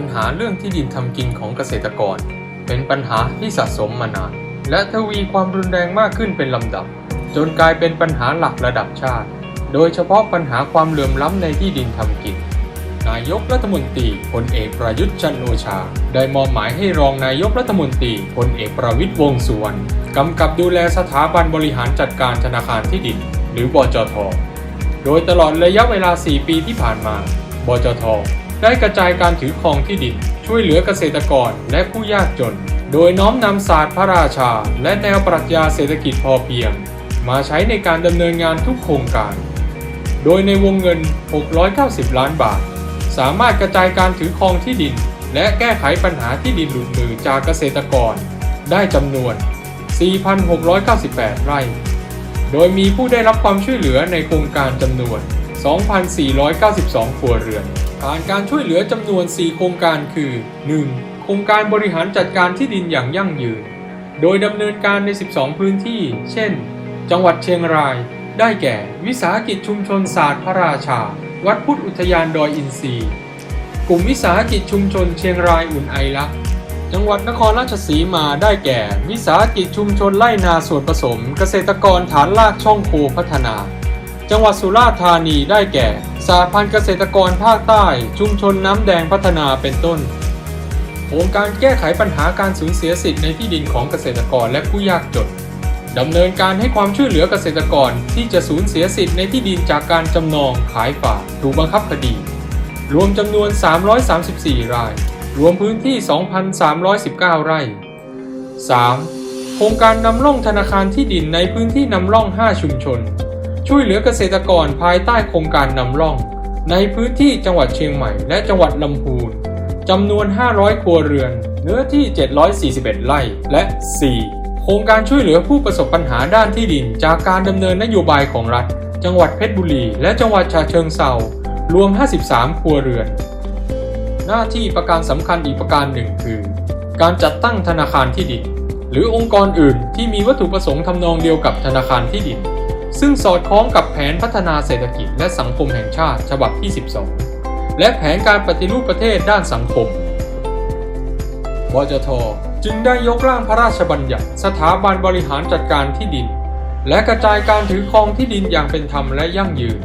ปัญหาเรื่องที่ดินทำกินของเกษตรกร เป็นปัญหาที่สะสมมานาน และทวีความรุนแรงมากขึ้นเป็นลำดับ จนกลายเป็นปัญหาหลักระดับชาติ โดยเฉพาะปัญหาความเหลื่อมล้ำในที่ดินทำกิน นายกรัฐมนตรีพลเอกประยุทธ์จันโอชา ได้มอบหมายให้รองนายกรัฐมนตรีพลเอกประวิตรวงสุวรรณกำกับดูแลสถาบันบริหารจัดการธนาคารที่ดิน หรือบจท โดยตลอดระยะเวลา 4 ปีที่ผ่านมา บจท ได้กระจายการถือครองที่ดิน ช่วยเหลือเกษตรกรและผู้ยากจน โดยน้อมนำศาสตร์พระราชา และแนวปรัชญาเศรษฐกิจพอเพียง มาใช้ในการดำเนินงานทุกโครงการ โดยในวงเงิน 690 ล้านบาท สามารถกระจายการถือครองที่ดิน และแก้ไขปัญหาที่ดินหลุดมือจากเกษตรกร ได้จำนวน 4,698 ไร่ โดยมีผู้ได้รับความช่วยเหลือในโครงการจำนวน 2,492 ครัวเรือน ผ่านการช่วยเหลือจำนวน 4 โครงการคือ 1. โครงการบริหารจัดการที่ดินอย่างยั่งยืน โดยดำเนินการใน 12 พื้นที่ เช่น จังหวัดเชียงราย ได้แก่ วิสาหกิจชุมชนศาสตร์พระราชา วัดพุทธอุทยานดอยอินทรีย์ กลุ่มวิสาหกิจชุมชนเชียงรายอุ่นไอรักจังหวัดนครราชสีมาได้แก่ วิสาหกิจชุมชนไร่นาส่วนผสม เกษตรกรฐานลากช่องโคพัฒนา จังหวัดสุราษฎร์ธานีได้แก่สาพันธ์เกษตรกรภาคใต้ชุมชนน้ำแดงพัฒนาเป็นต้นโครงการแก้ไขปัญหาการสูญเสียสิทธิ์ในที่ดินของเกษตรกรและผู้ยากจนดำเนินการให้ความช่วยเหลือเกษตรกรที่จะสูญเสียสิทธิ์ในที่ดินจากการจำนองขายฝากถูกบังคับคดี รวมจำนวน 334 ราย รวมพื้นที่ 2,319 ไร่ 3. โครงการนำร่องธนาคารที่ดินในพื้นที่นำร่อง 5 ชุมชน ช่วยเหลือเกษตรกรภายใต้โครงการนำร่อง ในพื้นที่จังหวัดเชียงใหม่และจังหวัดลำพูนจำนวน 500 ครัวเรือน เนื้อที่ 741 ไร่และ 4. โครงการช่วยเหลือผู้ประสบปัญหาด้านที่ดิน จากการดำเนินนโยบายของรัฐ จังหวัดเพชรบุรี และจังหวัดฉะเชิงเทรารวม 53 ครัวเรือน หน้าที่ประการสำคัญอีกประการหนึ่งคือ การจัดตั้งธนาคารที่ดิน หรือองค์กรอื่นที่มีวัตถุประสงค์ทำนองเดียวกับธนาคารที่ดิน ซึ่งสอดคล้องกับแผนพัฒนาเศรษฐกิจและสังคมแห่งชาติฉบับที่ 12 และแผนการปฏิรูปประเทศด้านสังคมบจท จึงได้ยกร่างพระราชบัญญัติ สถาบันบริหารจัดการที่ดิน และกระจายการถือครองที่ดินอย่างเป็นธรรมและยั่งยืน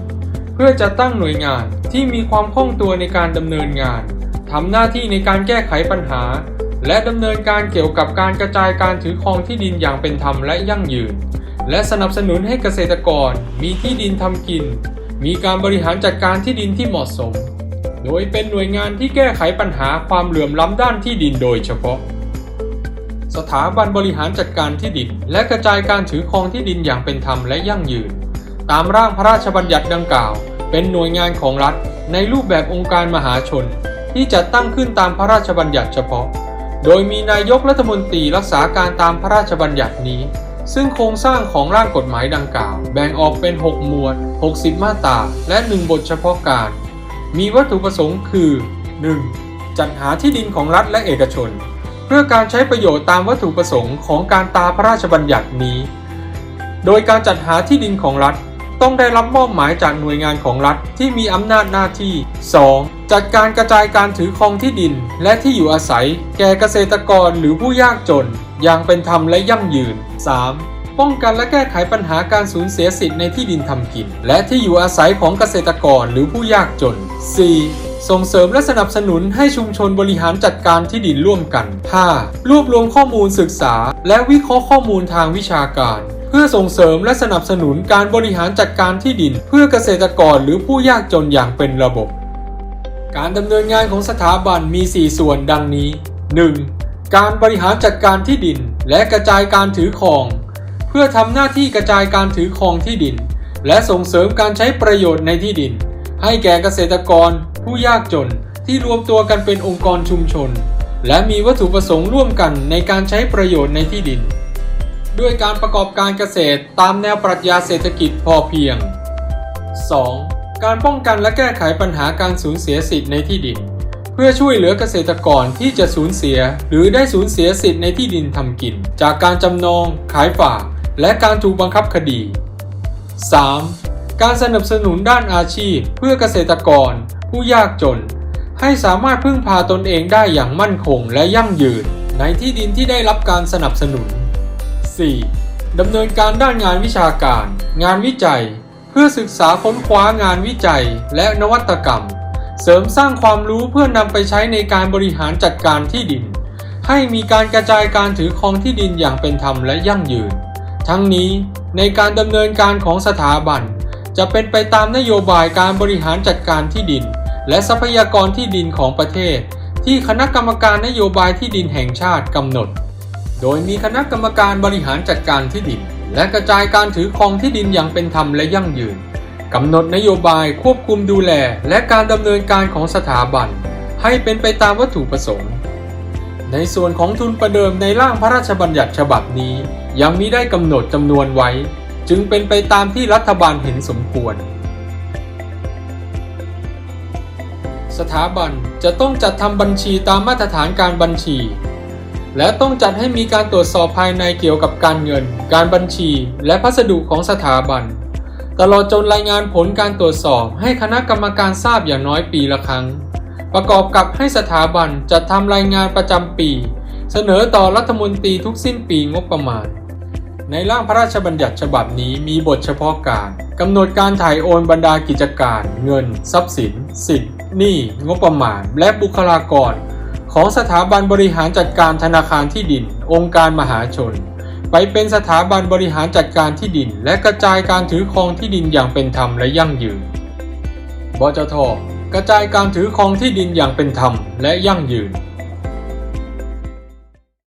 เพื่อจะตั้งหน่วยงานที่มีความคล่องตัวในการดำเนินงานทำหน้าที่ในการแก้ไขปัญหา และดำเนินการเกี่ยวกับการกระจายการถือครองที่ดินอย่างเป็นธรรมและยั่งยืน และสนับสนุนให้เกษตรกรมีที่ดินทำกิน มีการบริหารจัดการที่ดินที่เหมาะสม โดยเป็นหน่วยงานที่แก้ไขปัญหาความเหลื่อมล้ำด้านที่ดินโดยเฉพาะ สถาบันบริหารจัดการที่ดิน และกระจายการถือครองที่ดินอย่างเป็นธรรมและยั่งยืน ตามร่างพระราชบัญญัติดังกล่าว เป็นหน่วยงานของรัฐ ในรูปแบบองค์การมหาชน ที่จัดตั้งขึ้นตามพระราชบัญญัติเฉพาะ โดยมีนายกรัฐมนตรีรักษาการตามพระราชบัญญัตินี้ ซึ่งโครงสร้างของร่างกฎหมายดังกล่าว แบ่งออกเป็น 6 หมวด 60 มาตรา และ 1 บทเฉพาะการ มีวัตถุประสงค์คือ 1. จัดหาที่ดินของรัฐและเอกชน เพื่อการใช้ประโยชน์ตามวัตถุประสงค์ของการตาพระราชบัญญัตินี้ โดยการจัดหาที่ดินของรัฐ ต้องได้รับมอบหมายจากหน่วยงานของรัฐที่มีอำนาจหน้าที่ 2. จัดการกระจายการถือครองที่ดิน และที่อยู่อาศัย แก่เกษตรกรหรือผู้ยากจน อย่างเป็นธรรมและยั่งยืน 3. ป้องกันและแก้ไขปัญหาการสูญเสียสิทธิ์ในที่ดินทำกิน และที่อยู่อาศัยของเกษตรกรหรือผู้ยากจน 4. ส่งเสริมและสนับสนุนให้ชุมชนบริหารจัดการที่ดินร่วมกัน 5. รวบรวมข้อมูลศึกษา และวิเคราะห์ข้อมูลทางวิชาการ เพื่อส่งเสริมและสนับสนุนการบริหารจัดการที่ดิน เพื่อเกษตรกรหรือผู้ยากจนอย่างเป็นระบบ การดำเนินงานของสถาบันมี 4 ส่วนดังนี้ 1. การบริหารจัดการที่ดิน และกระจายการถือครอง เพื่อทำหน้าที่กระจายการถือครองที่ดิน และส่งเสริมการใช้ประโยชน์ในที่ดิน ให้แก่เกษตรกร ผู้ยากจนที่รวมตัวกันเป็นองค์กรชุมชน และมีวัตถุประสงค์ร่วมกันในการใช้ประโยชน์ในที่ดิน ด้วยการประกอบการเกษตรตามแนวปรัชญาเศรษฐกิจพอเพียง 2. การป้องกันและแก้ไขปัญหาการสูญเสียสิทธิ์ในที่ดิน เพื่อช่วยเหลือเกษตรกรที่จะสูญเสีย หรือได้สูญเสียสิทธิ์ในที่ดินทำกิน จากการจำนอง ขายฝากและการถูกบังคับคดี 3. การสนับสนุนด้านอาชีพ เพื่อเกษตรกร ผู้ยากจน ให้สามารถพึ่งพาตนเองได้อย่างมั่นคงและยั่งยืน ในที่ดินที่ได้รับการสนับสนุน 4. ดำเนินการด้านงานวิชาการ งานวิจัย เพื่อศึกษาค้นคว้างานวิจัย และนวัตกรรม เสริมสร้างความรู้เพื่อนำไปใช้ในการบริหารจัดการที่ดิน ให้มีการกระจายการถือครองที่ดินอย่างเป็นธรรมและยั่งยืน ทั้งนี้ในการดำเนินการของสถาบัน จะเป็นไปตามนโยบายการบริหารจัดการที่ดิน และทรัพยากรที่ดินของประเทศ ที่คณะกรรมการนโยบายที่ดินแห่งชาติกำหนด โดยมีคณะกรรมการบริหารจัดการที่ดิน และกระจายการถือครองที่ดินอย่างเป็นธรรมและยั่งยืนกำหนดนโยบายควบคุมดูแล และการดำเนินการของสถาบัน ให้เป็นไปตามวัตถุประสงค์ ในส่วนของทุนประเดิมในร่างพระราชบัญญัติฉบับนี้ ยังมิได้กำหนดจำนวนไว้ จึงเป็นไปตามที่รัฐบาลเห็นสมควร สถาบันจะต้องจัดทำบัญชีตามมาตรฐานการบัญชี และต้องจัดให้มีการตรวจสอบภายในเกี่ยวกับการเงิน การบัญชี และพัสดุของสถาบัน ตลอดจนรายงานผลการตรวจสอบให้คณะกรรมการทราบอย่างน้อยปีละครั้ง ประกอบกับให้สถาบันจัดทำรายงานประจำปี เสนอต่อรัฐมนตรีทุกสิ้นปีงบประมาณ ในร่างพระราชบัญญัติฉบับนี้มีบทเฉพาะการกำหนดการถ่ายโอนบรรดากิจการ เงิน ทรัพย์สิน สิทธิ์หนี้งบประมาณ และบุคลากร ของสถาบันบริหารจัดการธนาคารที่ดิน องค์การมหาชน ไปเป็นสถาบันบริหารจัดการที่ดิน และกระจายการถือครองที่ดินอย่างเป็นธรรมและยั่งยืน บจท กระจายการถือครองที่ดินอย่างเป็นธรรมและยั่งยืน